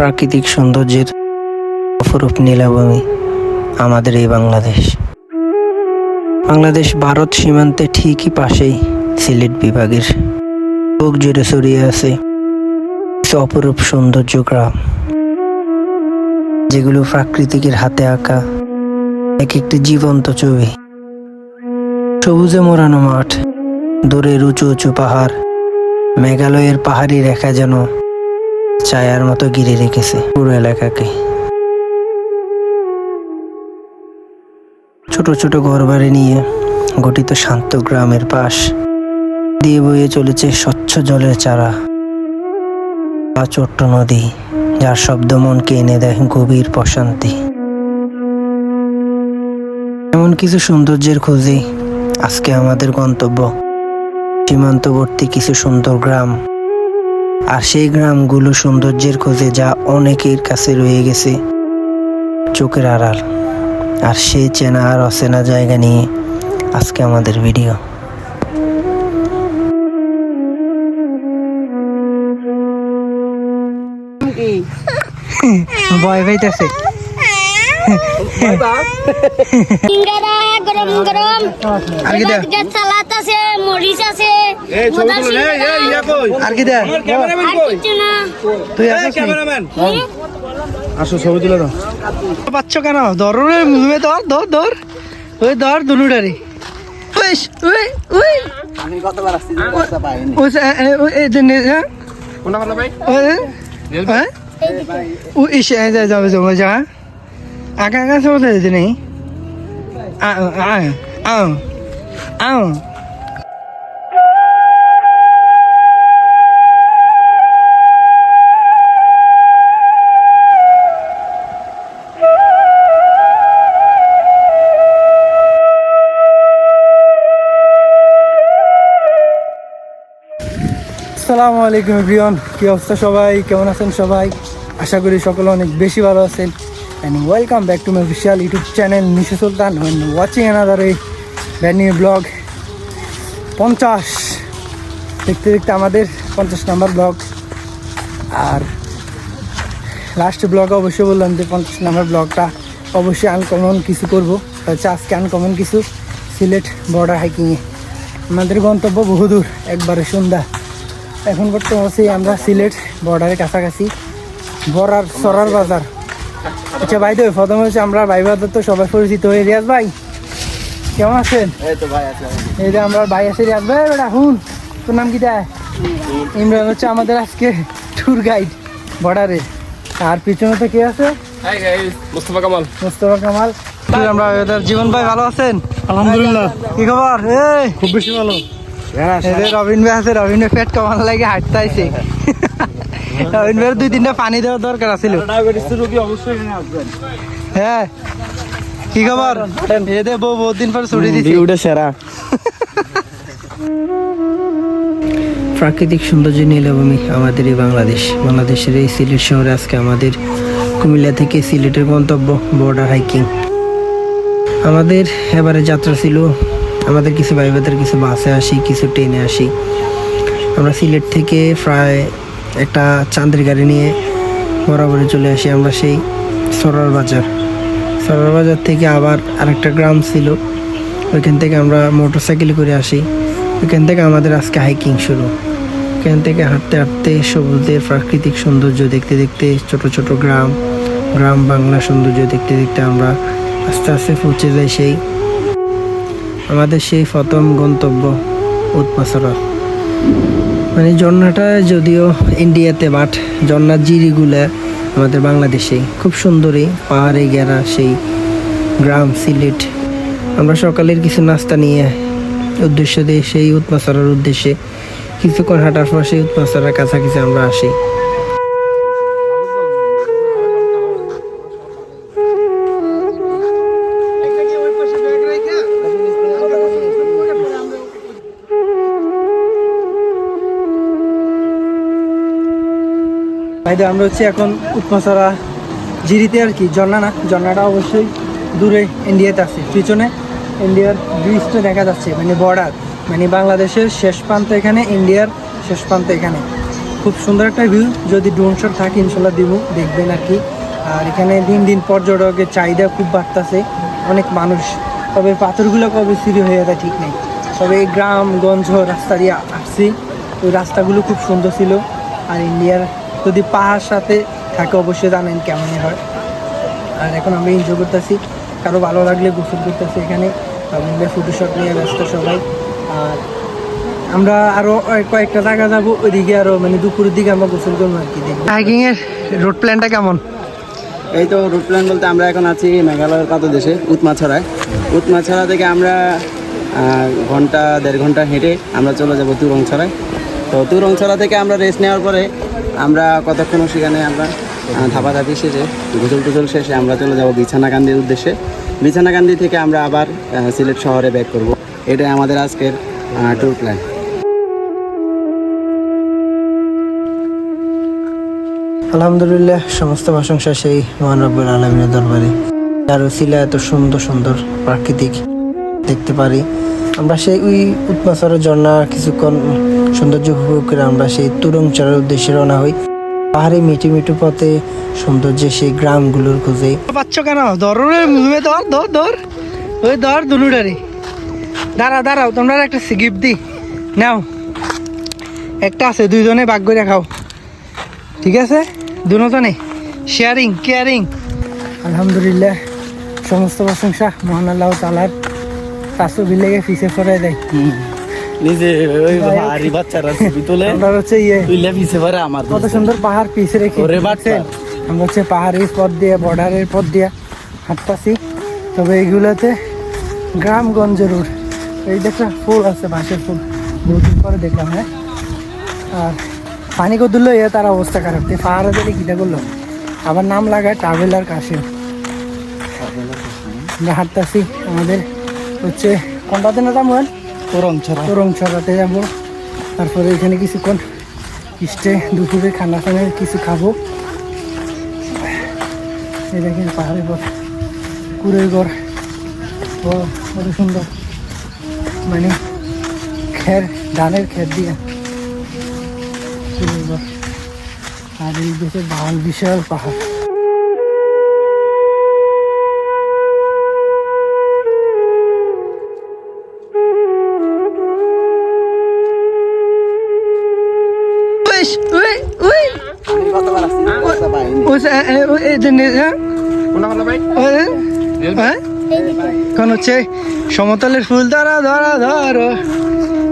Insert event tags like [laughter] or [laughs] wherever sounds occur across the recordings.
প্রাকৃতিক সৌন্দর্যের অপরূপ নীলাভূমি আমাদের এই বাংলাদেশ। বাংলাদেশ ভারত সীমান্তে ঠিকই পাশেই সিলেট বিভাগের বুক জুড়ে ছড়িয়ে আছে অপরূপ সৌন্দর্য গ্রাম, যেগুলো প্রাকৃতিকের হাতে আঁকা এক একটি জীবন্ত ছবি। সবুজে মোড়ানো মাঠ দূরের উঁচু উঁচু পাহাড়, মেঘালয়ের পাহাড়ি রেখা যেন ছায়ার মতো ঘিরে রেখেছে পুরো এলাকাকে। ছোট ছোট ঘরবাড়ি নিয়ে গঠিত শান্ত গ্রামের পাশ দিয়ে বয়ে চলেছে স্বচ্ছ জলের চারা বা ছোট্ট নদী, যার শব্দ মনকে এনে দেয় গভীর প্রশান্তি। এমন কিছু সৌন্দর্যের খোঁজে আজকে আমাদের গন্তব্য। সীমান্তবর্তী কিছু সুন্দর গ্রাম আর সেই গ্রামগুলো সৌন্দর্যের খোঁজে যা অনেকের কাছে রয়ে গেছে চোখের আড়াল। আর সেই চেনা আর অচেনা জায়গা নিয়ে আজকে আমাদের ভিডিও। ভয় পাইতেছে। সিঙ্গারা গরম গরম সালাদ আছে মরিচ আছে। আর কি না। তুই? আসো ছবি তুলে দাও। পাচ্ছ কেন? ধর রে মুভে ধর ধর ধর। ওই ধর দুনুটারি ওই ওই ওই আমি কতবার আসছি রাস্তা পাইনি। ওই সে- এ- ওই এই যে নে- হ্যাঁ? হ্যাঁ? যাবে যাবে যা। আগা সব দিতে নেই। আ আ আ আ আসসালামু আলাইকুম, এভরিওয়ান। কি অবস্থা সবাই? কেমন আছেন সবাই? আশা করি সকলে অনেক বেশি ভালো আছেন। And welcome back to my official YouTube channel Nishu Sultan and watching another এই ব্যান্ড নিউ ব্লগ পঞ্চাশ। দেখতে দেখতে আমাদের পঞ্চাশ নাম্বার ব্লগ আর লাস্ট ব্লগে অবশ্যই বললাম যে পঞ্চাশ নাম্বার ব্লগটা অবশ্যই আনকমন কিছু করব। হচ্ছে আজকে আনকমন কিছু সিলেট বর্ডার হাইকিংয়ে আমাদের গন্তব্য বহুদূর একবারে সন্ধ্যা। এখন বর্তমানে আমরা সিলেট বর্ডারের কাছাকাছি। বরার সরার বাজার। আচ্ছা ভাই তো প্রথম হচ্ছে আমরা ভাই তো সবাই পরিচিত হয়ে রিয়াজ ভাই। কেমন আছেন? এই তো ভাই আছে এই যে আমরা ভাই আছে রিয়াজ ভাই বেটা হুন তোর নাম কি দেয় ইমরান হচ্ছে আমাদের আজকে ট্যুর গাইড বর্ডারে আর পিছনে তো কে আছে? Hi guys Mustafa Kamal. Mostafa Kamal. আমরা এদের জীবন ভাই ভালো আছেন? আলহামদুলিল্লাহ। কি খবর? এই। খুব বেশি ভালো। এদের রবিন ভাই আছে রবিন ভাই পেট কমান লাগে হাঁটতে আইছে? রবিন ভাইয়ের দুই তিনটা পানি দেওয়ার দরকার আছিল। ডায়াবেটিস রোগী অবশ্যই এখানে আসবেন। হ্যাঁ কি খবর? এদের বউ বহুত দিন পর ছুটি দিছি। ভিউটা সেরা। প্রাকৃতিক সৌন্দর্য নীলভূমি আমাদের এই বাংলাদেশ। বাংলাদেশের এই সিলেট শহরে আজকে আমাদের কুমিল্লা থেকে সিলেটের গন্তব্য বর্ডার হাইকিং আমাদের এবারে যাত্রা ছিল আমাদের কিছু ভাইবাদের কিছু বাসে আসি কিছু ট্রেনে আসি। আমরা সিলেট থেকে প্রায় একটা চাঁদের গাড়ি নিয়ে বরাবরে চলে আসি আমরা সেই সরার বাজার। সরার বাজার থেকে আবার আরেকটা গ্রাম ছিল। ওইখান থেকে আমরা মোটর সাইকেল করে আসি। ওইখান থেকে আমাদের আজকে হাইকিং শুরু। এখান থেকে হাঁটতে হাঁটতে সবুজের প্রাকৃতিক সৌন্দর্য দেখতে দেখতে ছোট ছোট গ্রাম গ্রাম বাংলা সৌন্দর্য দেখতে দেখতে আমরা আস্তে আস্তে পৌঁছে যাই সেই, আমাদের সেই প্রথম গন্তব্য উৎপাসরা মানে ঝর্ণাটা যদিও ইন্ডিয়াতে বাট, ঝর্ণার জিরিগুলা আমাদের বাংলাদেশে খুব সুন্দরই পাহাড়ে গেরা সেই গ্রাম, সিলেট। আমরা সকালের কিছু নাস্তা নিয়ে উদ্দেশ্য দিয়ে সেই উৎপাসরার উদ্দেশ্যে কিছুক্ষণ হাঁটার পর সেই উৎপাসরার কাছাকাছি আমরা আসি। ভাই আমরা হচ্ছে এখন উৎপাসরা জিরিতে আর কি, ঝর্ণা না, ঝর্ণাটা অবশ্যই দূরে ইন্ডিয়াতে আছে। পিছনে ইন্ডিয়ার ব্রিজটা দেখা যাচ্ছে মানে বর্ডার মানে বাংলাদেশের শেষ প্রান্ত এখানে, ইন্ডিয়ার শেষ প্রান্ত এখানে। খুব সুন্দর একটা ভিউ যদি ড্রোন শট থাকে, ইনশাল্লাহ দিব, দেখবেন আর কি। আর এখানে দিন দিন পর্যটকের চাহিদা খুব বাড়তেছে, অনেক মানুষ, তবে পাথরগুলো কবে সিঁড়ি হয়ে যায় ঠিক নেই। তবে এই গ্রামগঞ্জ রাস্তা দিয়ে আসছি ওই রাস্তাগুলো খুব সুন্দর ছিল। আর ইন্ডিয়ার যদি পাহাড় সাথে থাকে অবশ্যই জানেন কেমনই হয়। আর এখন আমরা এনজয় করতেছি। কারও ভালো লাগলে গোসল করতেছি এখানে। আমরা ফটোশট নিয়ে ব্যস্ত সবাই। আর আমরা আরও কয়েকটা জায়গা যাব ওইদিকে আরও মানে দুপুরের দিকে আমরা গোসল করব আর কি দেখব। হাইকিং এর রোড প্ল্যানটা কেমন? এই তো রুট প্ল্যান বলতে আমরা এখন আছি মেঘালয়ের পাদদেশে উৎমাছড়ায়। উৎমাছড়া থেকে আমরা ঘণ্টা দেড় ঘণ্টা হেঁটে আমরা চলে যাব তুরংছড়ায়। তো তুরংছড়া থেকে আমরা রেস্ট নেওয়ার পরে আমরা কতক্ষণ সেখানে আমরা ধাপাধাপি শেষে গুজল টুজল শেষে আমরা চলে যাব বিছানাকান্দির উদ্দেশ্যে। বিছানাকান্দি থেকে আমরা আবার সিলেট শহরে ব্যাক করব। এটাই আমাদের আজকের ট্যুর প্ল্যান আলহামদুলিল্লাহ, সমস্ত প্রশংসা সেই মহান রব্বুল আলমিনের দরবারে। আর ছিল এত সুন্দর সুন্দর প্রাকৃতিক দেখতে পারি। আমরা সেই ওই উৎমাসরের ঝর্ণা কিছুক্ষণ সৌন্দর্য উপভোগ করে আমরা সেই তুরং চড়ার উদ্দেশ্যে রওনা হই। পাহাড়ে মিটু মিটু পথে সৌন্দর্যে সেই গ্রামগুলোর খুঁজে। পাচ্ছ কেন? ধর ধর ধর ধর ওই ধর দুনুডারি দাঁড়াও দাঁড়াও তোমরা একটা গিফট দি। নাও। একটা আছে দুইজনে ভাগ করে খাও। ঠিক আছে? দুজনে। শেয়ারিং কেয়ারিং আলহামদুলিল্লাহ সমস্ত প্রশংসা মহান আল্লাহ তালার তাসু বিলেগে ফিসে ফরাই দেয়। নিজে ওই ভারী বাচ্চারা ছবি তোলে আমরা হচ্ছে ইয়ে তুইলে পিছে পারে আমার কত সুন্দর পাহাড় পিছে রেখে ওরে বাচ্চা। আমরা হচ্ছে পাহাড়ের পথ দিয়ে বর্ডারের পথ দিয়ে হাঁটতাছি। তবে এইগুলোতে গ্রামগঞ্জের রোড এই দেখো ফুল আছে বাঁশের ফুল। বহুদিন পরে দেখলাম হ্যাঁ? আর পানি কদুল্লো ইয়ে তার অবস্থা খারাপ। তুই পাহাড়ে দিলে কিটা করল? আবার নাম লাগায় ট্রাভেলার কাশে আমরা হাঁটতাছি আমাদের হচ্ছে কোনটাতে না যাব তুরংছড়া তোরং ছড়াতে যাব। তারপরে এখানে কিছুক্ষণ ইস্টে দুপুরে খানা খানা কিছু খাব। এই দেখেন পাহাড়ের পর কুড়ের ঘর। কত সুন্দর। মানে খের, ধানের খের দিয়ে। কুড়ের ঘর। আর এই দেশে বিশাল পাহাড়। এখন হচ্ছে সমতলের ফুল ধরা ধরা ধর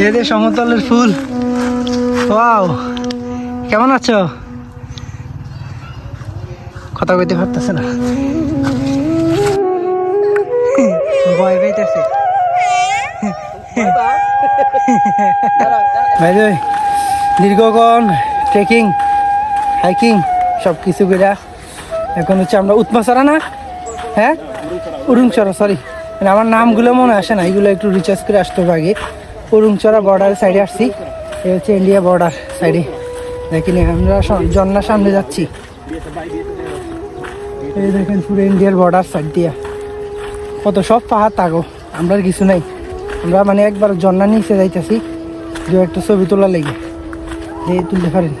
এদের সমতলের ফুল ওয়াও কেমন আছো কথা কইতে পারতেছে না ভয় ভাই রে, দীর্ঘক্ষণ ট্রেকিং হাইকিং সব কিছু করে এখন হচ্ছে আমরা উৎমাসরা না? হ্যাঁ? উরুংচরা সরি মানে আমার নামগুলো মনে আসে না, এগুলো একটু রিচার্জ করে আসতে হবে আগে। উরুংচরা বর্ডারের সাইডে আসছি। এই হচ্ছে ইন্ডিয়া বর্ডার সাইডে দেখেন, আমরা ঝর্ণার সামনে যাচ্ছি। এই দেখেন পুরো ইন্ডিয়ার বর্ডার সাইড দিয়া। কত সব পাহাড় তাগো আমরা কিছু নাই। আমরা মানে একবার ঝর্ণা নিচে যাইতেছি, দু একটা ছবি তোলা লেগে। এই তুলতে পারেন।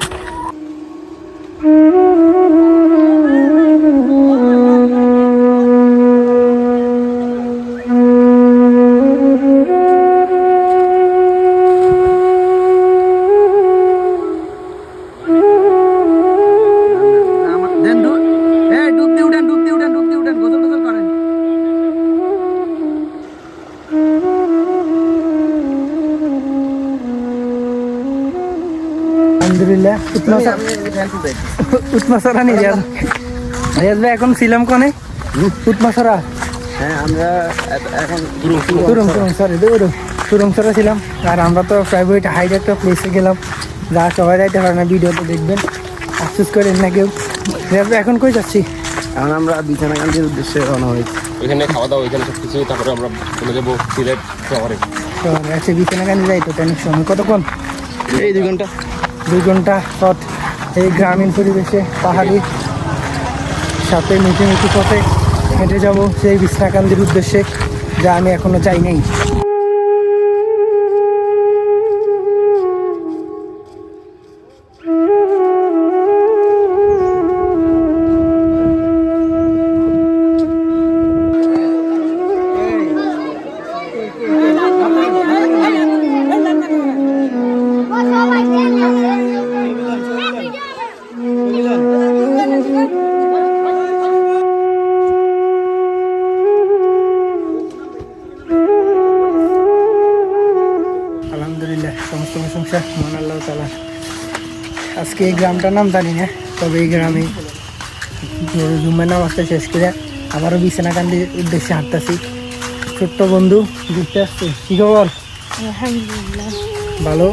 আলহামদুলিল্লাহ। উৎমাসরা নি রিয়াজ। রিয়াজ ভাই এখন ছিলাম কনে? উৎমাসরা হ্যাঁ আমরা এখন তুরং তুরং সরি তুরং তুরং। সরা ছিলাম। আর আমরা তো প্রাইভেট হাইড একটা প্লেসে গেলাম। যা সবাই যাইতে পারে না ভিডিওতে দেখবেন। আফসোস করেন না কেউ। রিয়াজ ভাই এখন কই যাচ্ছি? এখন আমরা বিছানাকান্দির উদ্দেশ্যে রওনা হয়েছি। ওইখানে খাওয়া দাওয়া ওইখানে সব কিছু তারপরে আমরা চলে যাব সিলেট শহরে আচ্ছা বিছানাকান্দি যাই তো সময় কতক্ষণ? এই দুই ঘণ্টা। দুই ঘণ্টা পথ এই গ্রামীণ পরিবেশে পাহাড়ি সাথে মিঠে মিঠে পথে হেঁটে যাব সেই বিছনাকান্দির উদ্দেশ্যে, যা আমি এখনও যাই নাই। আজকে এই গ্রামটার নাম জানি না তবে এই গ্রামে জুম্মার নামাজটা শেষ করে আবারও বিছানাকান্দির উদ্দেশ্যে হাঁটতেছি। ছোট্ট বন্ধু ঘুরতে আসছে কি খবর? ভালো?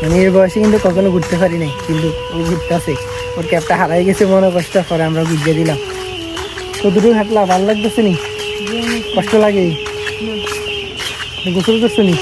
মানে এর বয়সে কিন্তু কখনো ঘুরতে পারি নাই কিন্তু ও ঘুরতে আছে। ওর ক্যাবটা হারাই গেছে মনে কষ্ট করে আমরা ঘুরিয়ে দিলাম। কতটুকু হাঁটলা? ভালো লাগতেছে নি? কষ্ট লাগে? গোসল করছ নি?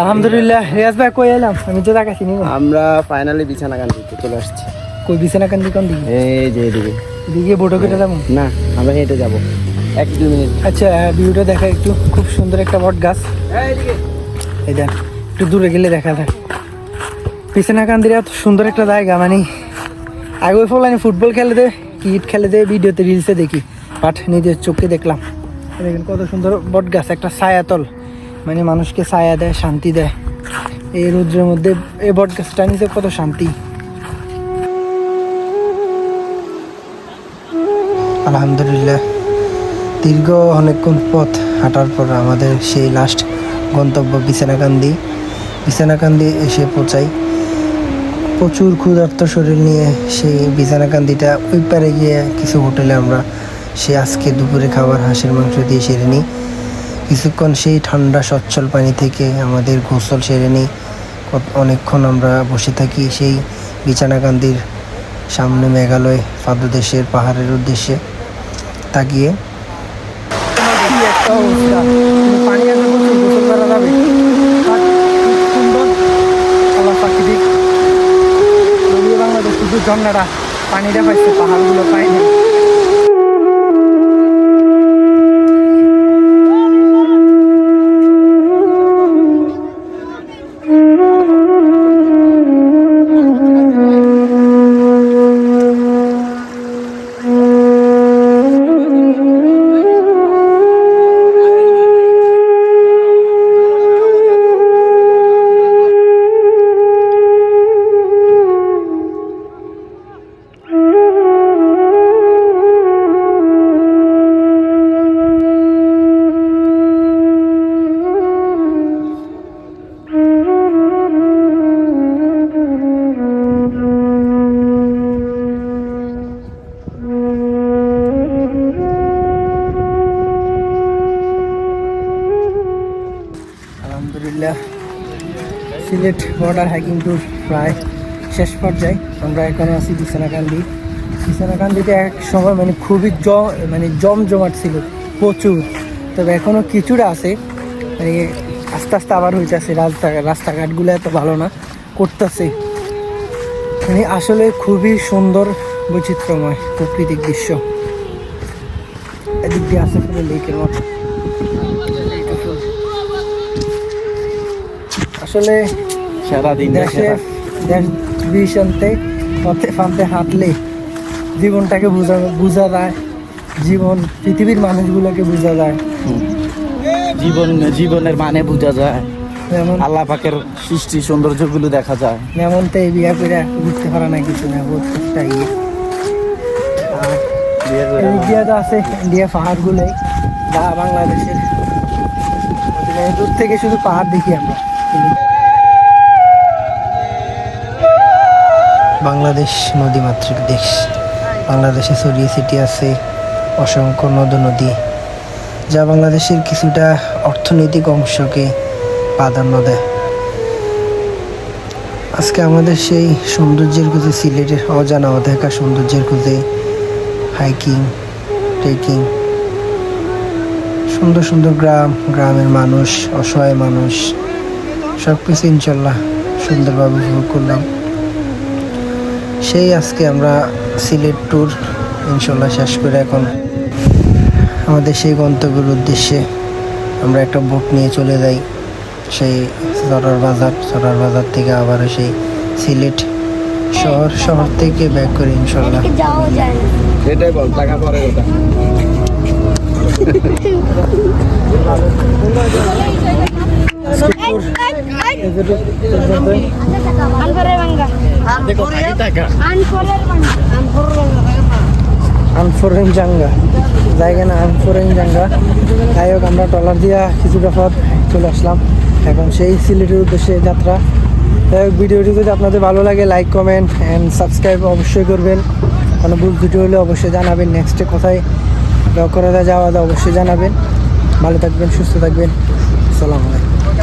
আলহামদুলিল্লাহ রিয়াজ ভাই কই এলাম? আমি তো তাকাছি নি। আমরা ফাইনালি বিছানাকান্দিতে চলে আসছি। কই বিছানা কান্দি কোন দিকে? এই যে এদিকে। দিকে বোটো কেটে যাব? না আমরা হেঁটে যাব। এক দুই মিনিট। আচ্ছা ভিউটা দেখা একটু। খুব সুন্দর একটা বট গাছ। এই দেখ একটু দূরে গেলে দেখা যায়। পিছনা কান্দির এত সুন্দর একটা জায়গা মানে আগে ফল আমি ফুটবল খেলে দে ক্রিকেট খেলে দে ভিডিওতে রিলসে দেখি। বাট নিজের চোখে দেখলাম। দেখেন কত সুন্দর বট গাছ একটা ছায়াতল। মানে মানুষকে ছায়া দেয়, শান্তি দেয়। এই রৌদ্রের মধ্যে এই বট গাছটা নিচে কত শান্তি। আলহামদুলিল্লাহ। দীর্ঘ অনেকক্ষণ পথ হাঁটার পর আমাদের সেই লাস্ট গন্তব্য বিছানাকান্দি। বিছানাকান্দি এসে পৌঁছাই। প্রচুর ক্ষুধার্ত শরীর নিয়ে সেই বিছানাকান্দিটা ওই পারে গিয়ে কিছু হোটেলে আমরা সে আজকে দুপুরে খাবার, হাঁসের মাংস দিয়ে সেরে নিই। কিছুক্ষণ সেই ঠান্ডা, সচ্ছল পানি থেকে আমাদের গোসল সেরে নিই। অনেকক্ষণ আমরা বসে থাকি সেই বিছানাকান্দির সামনে মেঘালয় পাদদেশের পাহাড়ের উদ্দেশ্যে তাকিয়ে। একটা অবস্থা। পানি আছে প্রচুর আলহামদুলিল্লাহ, সিলেট বর্ডার হাইকিং ট্যুর প্রায় শেষ পর্যায়ে। আমরা এখানে আছি বিছানাকান্দি। বিছানাকান্দিতে এক সময় মানে খুবই জ মানে জমজমাট ছিল, প্রচুর। তবে এখনও কিছুটা আছে। মানে আস্তে আস্তে আবার হইতেছে রাস্তাঘাট রাস্তাঘাটগুলো এত ভালো না, করতেছে। মানে আসলে খুবই সুন্দর, বৈচিত্র্যময় প্রাকৃতিক দৃশ্য। এদিক দিয়ে আছে পুরো লেকের মতো। আসলে সারাদিন দেশে দেশ বিষান্তে পথে ফান্তে হাঁটলে জীবনটাকে বোঝা বোঝা যায়। জীবন পৃথিবীর মানুষগুলোকে বোঝা যায়। জীবন জীবনের মানে বোঝা যায়। যেমন আল্লাহ পাকের সৃষ্টি সৌন্দর্যগুলো দেখা যায়। যেমন তো এই বিয়া করে ঘুরতে পারা না কিছু না ইয়ে ইন্ডিয়া তো আছে ইন্ডিয়া পাহাড়গুলোই যা বাংলাদেশের। দূর থেকে শুধু পাহাড় দেখি আমরা। বাংলাদেশ নদীমাতৃক দেশ। বাংলাদেশে ছড়িয়ে ছিটিয়ে আছে অসংখ্য নদ নদী যা বাংলাদেশের কিছুটা অর্থনৈতিক অংশকে প্রাধান্য দেয়। আজকে আমাদের সেই সৌন্দর্যের খুঁজে, সিলেটের অজানা অদেখা সৌন্দর্যের খুঁজে হাইকিং ট্রেকিং সুন্দর সুন্দর গ্রাম, গ্রামের মানুষ, অসহায় মানুষ সব কিছু ইনশাল্লাহ সুন্দরভাবে উপভোগ করলাম। সেই আজকে আমরা সিলেট ট্যুর ইনশাল্লাহ শেষ করে এখন আমাদের সেই গন্তব্যের উদ্দেশ্যে আমরা একটা বোট নিয়ে চলে যাই। সেই সরার বাজার সরার বাজার থেকে আবার সেই সিলেট শহর শহর থেকে ব্যাক করি ইনশাল্লাহ। সেটাই বল টাকা পরে ভাঙ্গা [laughs] আনফোরেন জাঙ্গা জায়গা না আনফোরেন জাঙ্গা যাই হোক, আমরা ট্রলার দিয়া কিছুটা পথ চলে আসলাম। এখন সেই সিলেটের উদ্দেশ্যে যাত্রা। যাই হোক, ভিডিওটি যদি আপনাদের ভালো লাগে লাইক কমেন্ট অ্যান্ড সাবস্ক্রাইব অবশ্যই করবেন। কোনো ভুল ভিডিও হলে অবশ্যই জানাবেন। নেক্সটে কোথায় করা যাওয়া অবশ্যই জানাবেন। ভালো থাকবেন, সুস্থ থাকবেন। সালাম আলাইকুম।